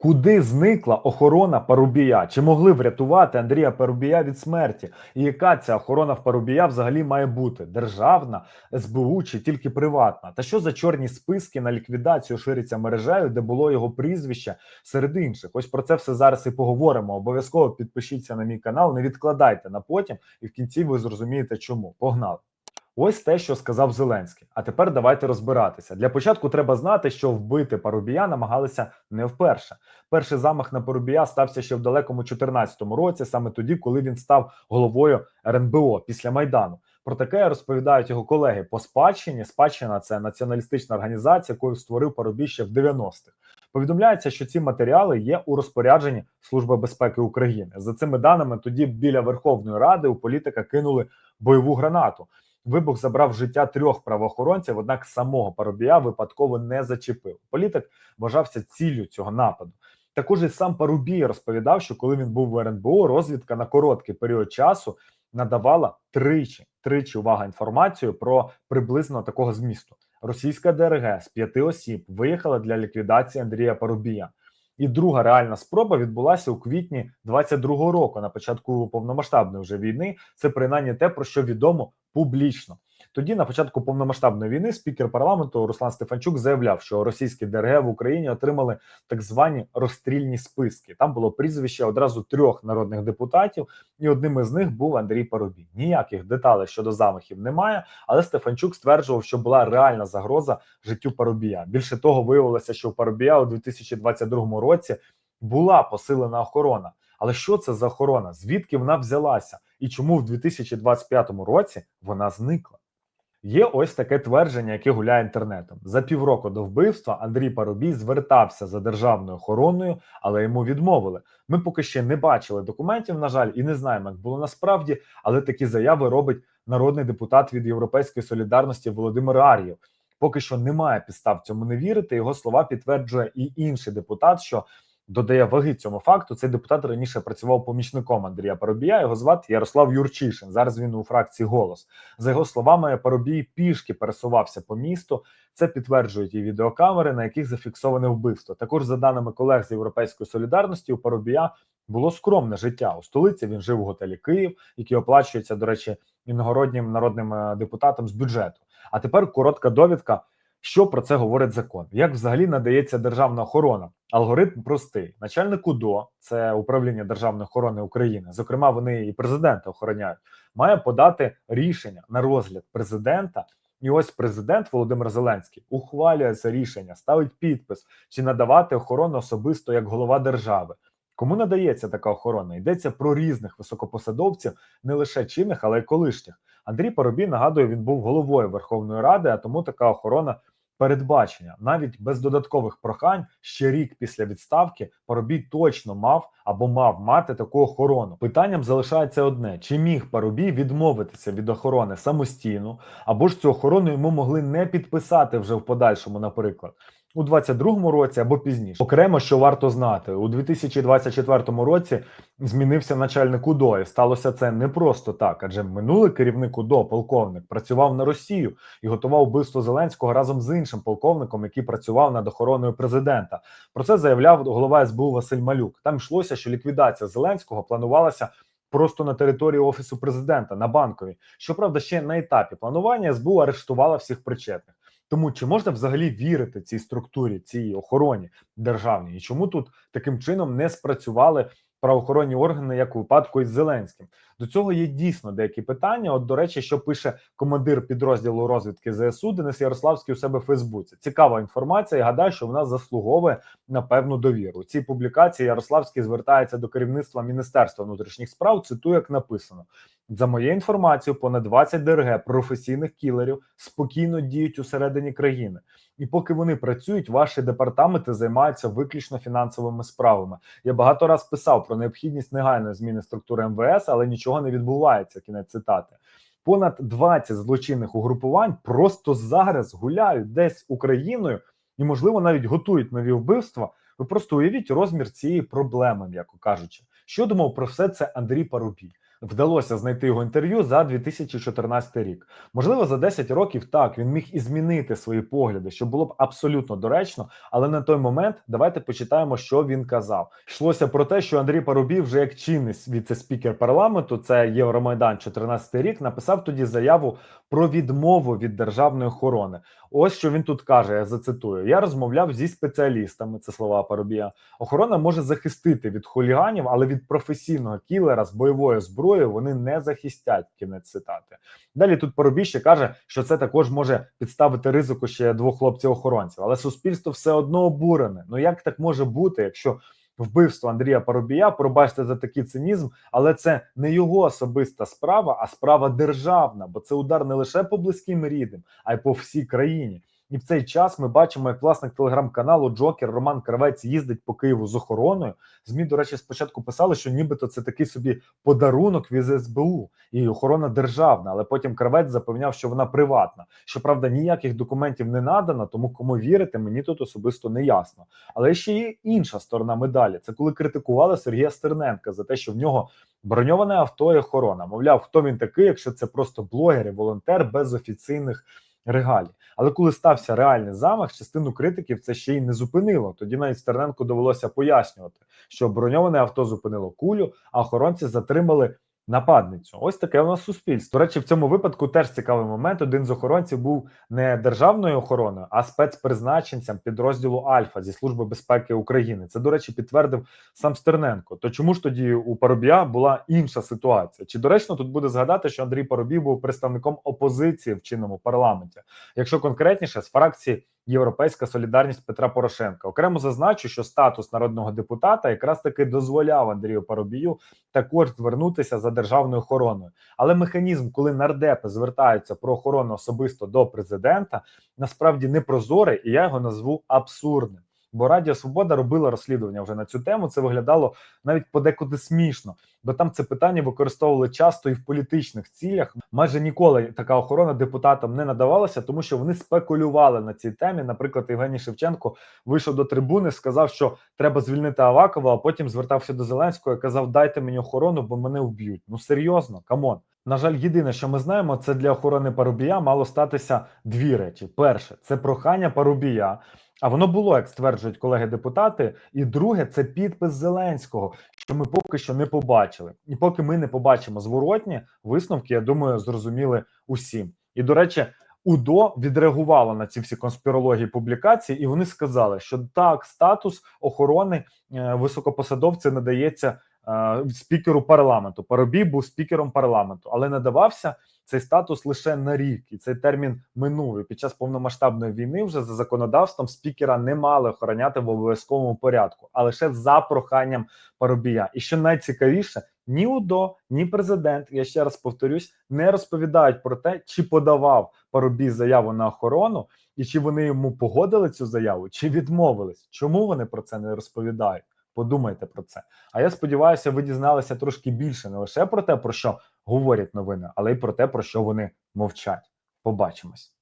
Куди зникла охорона Парубія? Чи могли врятувати Андрія Парубія від смерті? І яка ця охорона в Парубія взагалі має бути? Державна, СБУ чи тільки приватна? Та що за чорні списки на ліквідацію шириться мережею, де було його прізвище серед інших? Ось про це все зараз і поговоримо. Обов'язково підпишіться на мій канал, не відкладайте на потім, і в кінці ви зрозумієте, чому. Погнали! Ось те, що сказав Зеленський. А тепер давайте розбиратися. Для початку треба знати, що вбити Парубія намагалися не вперше. Перший замах на Парубія стався ще в далекому 2014 році, саме тоді, коли він став головою РНБО після Майдану. Про таке розповідають його колеги по спадщині. Спадщина це націоналістична організація, яку створив Парубій ще в 90-х. Повідомляється, що ці матеріали є у розпорядженні Служби безпеки України. За цими даними, тоді біля Верховної Ради у політика кинули бойову гранату. Вибух забрав життя трьох правоохоронців, однак самого Парубія випадково не зачепив. Політик вважався ціллю цього нападу. Також і сам Парубій розповідав, що коли він був в РНБО, розвідка на короткий період часу надавала тричі тричі увага інформацію про приблизно такого змісту. Російська ДРГ з п'яти осіб виїхала для ліквідації Андрія Парубія. І друга реальна спроба відбулася у квітні 22-го року, на початку повномасштабної вже війни. Це принаймні те, про що відомо публічно. Тоді, на початку повномасштабної війни, спікер парламенту Руслан Стефанчук заявляв, що російські ДРГ в Україні отримали так звані розстрільні списки. Там було прізвище одразу трьох народних депутатів, і одним із них був Андрій Парубій. Ніяких деталей щодо замахів немає, але Стефанчук стверджував, що була реальна загроза життю Парубія. Більше того, виявилося, що у Парубія у 2022 році була посилена охорона. Але що це за охорона? Звідки вона взялася? І чому в 2025 році вона зникла? Є ось таке твердження, яке гуляє інтернетом. За півроку до вбивства Андрій Парубій звертався за державною охороною, але йому відмовили. Ми поки ще не бачили документів, на жаль, і не знаємо, як було насправді, але такі заяви робить народний депутат від Європейської солідарності Володимир Ар'єв. Поки що немає підстав цьому не вірити. Його слова підтверджує і інший депутат, що додає ваги цьому факту. Цей депутат раніше працював помічником Андрія Парубія. Його звати Ярослав Юрчишин. Зараз він у фракції голос. За його словами, Парубій пішки пересувався по місту. Це підтверджують і відеокамери, на яких зафіксоване вбивство. Також за даними колег з Європейської солідарності, у Парубія було скромне життя у столиці. Він жив у готелі Київ, який оплачується, до речі, іногороднім народним е, депутатом з бюджету. А тепер коротка довідка. Що про це говорить закон? Як взагалі надається державна охорона? Алгоритм простий. Начальник УДО, це управління державної охорони України. Зокрема, вони і президента охороняють, має подати рішення на розгляд президента. І ось президент Володимир Зеленський ухвалює це рішення, ставить підпис чи надавати охорону особисто як голова держави. Кому надається така охорона? Йдеться про різних високопосадовців, не лише чинних, але й колишніх. Андрій Парубій нагадую, він був головою Верховної Ради, а тому така охорона передбачення. Навіть без додаткових прохань ще рік після відставки Парубій точно мав або мав мати таку охорону. Питанням залишається одне: чи міг Парубій відмовитися від охорони самостійно, або ж цю охорону йому могли не підписати вже в подальшому, наприклад. У 22-му році або пізніше окремо, що варто знати, у 2024 році змінився начальник УДО. І сталося це не просто так, адже минулий керівник УДО, полковник, працював на Росію і готував вбивство Зеленського разом з іншим полковником, який працював над охороною президента. Про це заявляв голова СБУ Василь Малюк. Там йшлося, що ліквідація Зеленського планувалася. Просто на території офісу президента на банковій. Щоправда, ще на етапі планування СБУ арештувала всіх причетних. Тому чи можна взагалі вірити цій структурі, цій охороні державній, і чому тут таким чином не спрацювали правоохоронні органи, як у випадку із Зеленським? До цього є дійсно деякі питання. От, до речі, що пише командир підрозділу розвідки ЗСУ Денис Ярославський у себе в Фейсбуці. Цікава інформація. і Гадаю, що вона заслуговує на певну довіру. У цій публікації Ярославський звертається до керівництва Міністерства внутрішніх справ. Цитую, як написано. За моєю інформацією, понад 20 ДРГ професійних кілерів спокійно діють усередині країни, і поки вони працюють, ваші департаменти займаються виключно фінансовими справами. Я багато раз писав про необхідність негайної зміни структури МВС, але нічого не відбувається. Кінець цитати. Понад 20 злочинних угрупувань просто зараз гуляють десь Україною і, можливо, навіть готують нові вбивства. Ви просто уявіть розмір цієї проблеми, м'яко кажучи. Що думав про все це Андрій Парубій? Вдалося знайти його інтерв'ю за 2014 рік. Можливо, за 10 років так він міг і змінити свої погляди, що було б абсолютно доречно. Але на той момент давайте почитаємо, що він казав. Йшлося про те, що Андрій Парубій вже як чинний віце-спікер парламенту, це Євромайдан 14 рік, написав тоді заяву про відмову від державної охорони. Ось що він тут каже. Я зацитую: я розмовляв зі спеціалістами. Це слова Парубія. Охорона може захистити від хуліганів, але від професійного кілера з бойовою зброєю вони не захистять. Кінець цитати. Далі тут Парубій ще каже, що це також може підставити ризику ще двох хлопців-охоронців, але суспільство все одно обурене. Ну як так може бути, якщо вбивство Андрія Парубія, пробачте за такий цинізм, але це не його особиста справа, а справа державна, бо це удар не лише по близьким рідним, а й по всій країні. І в цей час ми бачимо, як власник телеграм-каналу Джокер Роман Кравець їздить по Києву з охороною. Змі, до речі, спочатку писали, що нібито це такий собі подарунок від СБУ і охорона державна, але потім Кравець запевняв, що вона приватна. Щоправда, ніяких документів не надано, тому кому вірити, мені тут особисто не ясно. Але ще є інша сторона медалі. Це коли критикували Сергія Стерненка за те, що в нього броньоване авто і охорона. Мовляв, хто він такий, якщо це просто блогер і волонтер без офіційних регалій. Але коли стався реальний замах, частину критиків це ще й не зупинило. Тоді навіть Стерненку довелося пояснювати, що броньоване авто зупинило кулю, а охоронці затримали нападницю. Ось таке у нас суспільство. До речі, в цьому випадку теж цікавий момент. Один з охоронців був не державною охороною, а спецпризначенцем підрозділу Альфа зі служби безпеки України. Це, до речі, підтвердив сам Стерненко. То чому ж тоді у Парубія була інша ситуація? Чи доречно тут буде згадати, що Андрій Парубій був представником опозиції в чинному парламенті? Якщо конкретніше, з фракції Європейська солідарність Петра Порошенка окремо зазначу, що статус народного депутата якраз таки дозволяв Андрію Парубію також звернутися за державною охороною. Але механізм, коли нардепи звертаються про охорону особисто до президента, насправді не прозорий, і я його назву абсурдним. Бо Радіо Свобода робила розслідування вже на цю тему. Це виглядало навіть подекуди смішно, бо там це питання використовували часто і в політичних цілях. Майже ніколи така охорона депутатам не надавалася, тому що вони спекулювали на цій темі. Наприклад, Євгеній Шевченко вийшов до трибуни, сказав, що треба звільнити Авакова, а потім звертався до Зеленського і казав: Дайте мені охорону, бо мене вб'ють. Ну серйозно, камон. На жаль, єдине, що ми знаємо, це для охорони Парубія мало статися дві речі: перше це прохання Парубія. А воно було, як стверджують колеги-депутати. І друге, це підпис Зеленського, що ми поки що не побачили. І поки ми не побачимо зворотні висновки, я думаю, зрозуміли усім. І до речі, УДО відреагувало на ці всі конспірології публікації, і вони сказали, що так, статус охорони е, високопосадовця надається спікеру парламенту. Парубій був спікером парламенту, але надавався цей статус лише на рік, і цей термін минув. І Під час повномасштабної війни вже за законодавством спікера не мали охороняти в обов'язковому порядку, а лише за проханням Парубія. І що найцікавіше, ні УДО, ні президент, я ще раз повторюсь, не розповідають про те, чи подавав Парубій заяву на охорону, і чи вони йому погодили цю заяву, чи відмовились. Чому вони про це не розповідають? Подумайте про це. А я сподіваюся, ви дізналися трошки більше не лише про те, про що говорять новини, але й про те, про що вони мовчать. Побачимось.